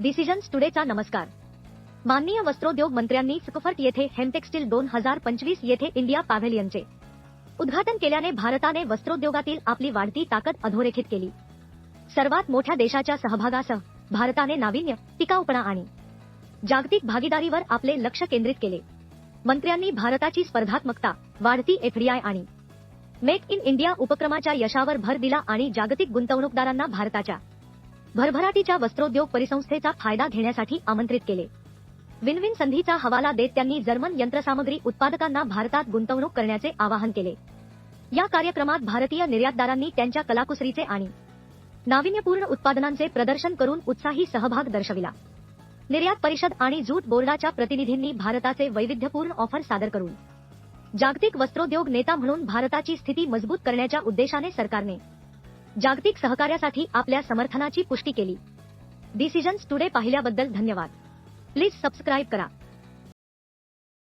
Decisions टुडेचा नमस्कार. माननीय वस्त्रोद्योग मंत्र्यांनी फ्रांकफर्ट येथे हेमटेक्स्टिल दोन हजार पंचवीस येथे इंडिया पॅव्हेलियनचे उद्घाटन केल्याने भारताने वस्त्रोद्योगातील आपली वाढती ताकद अधोरेखित केली. सर्वात मोठ्या देशाच्या सहभागासह भारताने नाविन्य टिकाऊपणा आणि जागतिक भागीदारीवर आपले लक्ष केंद्रित केले. मंत्र्यांनी भारताची स्पर्धात्मकता वाढती एफडीआय आणि मेक इन इंडिया उपक्रमाच्या यशावर भर दिला आणि जागतिक गुंतवणूकदारांना भारताच्या भरभराटीच्या वस्त्रोद्योग परिसंस्थेचा फायदा घेण्यासाठी आमंत्रित केले. विन विन संधीचा हवाला देत त्यांनी जर्मन यंत्रसामग्री उत्पादकांना भारतात गुंतवणूक करण्याचे आवाहन केले. या कार्यक्रमात भारतीय निर्यातदारांनी त्यांच्या कलाकुसरीचे आणि नाविन्यपूर्ण उत्पादनांचे प्रदर्शन करून उत्साही सहभाग दर्शविला. निर्यात परिषद आणि जूट बोर्डाच्या प्रतिनिधींनी भारताचे वैविध्यपूर्ण ऑफर सादर करून जागतिक वस्त्रोद्योग नेता म्हणून भारताची स्थिती मजबूत करण्याच्या उद्देशाने सरकारने जागतिक सहकार्यासाठी आपल्या समर्थनाची पुष्टी केली. डिसिजन्स टुडे पाहिल्याबद्दल धन्यवाद. प्लीज सबस्क्राईब करा.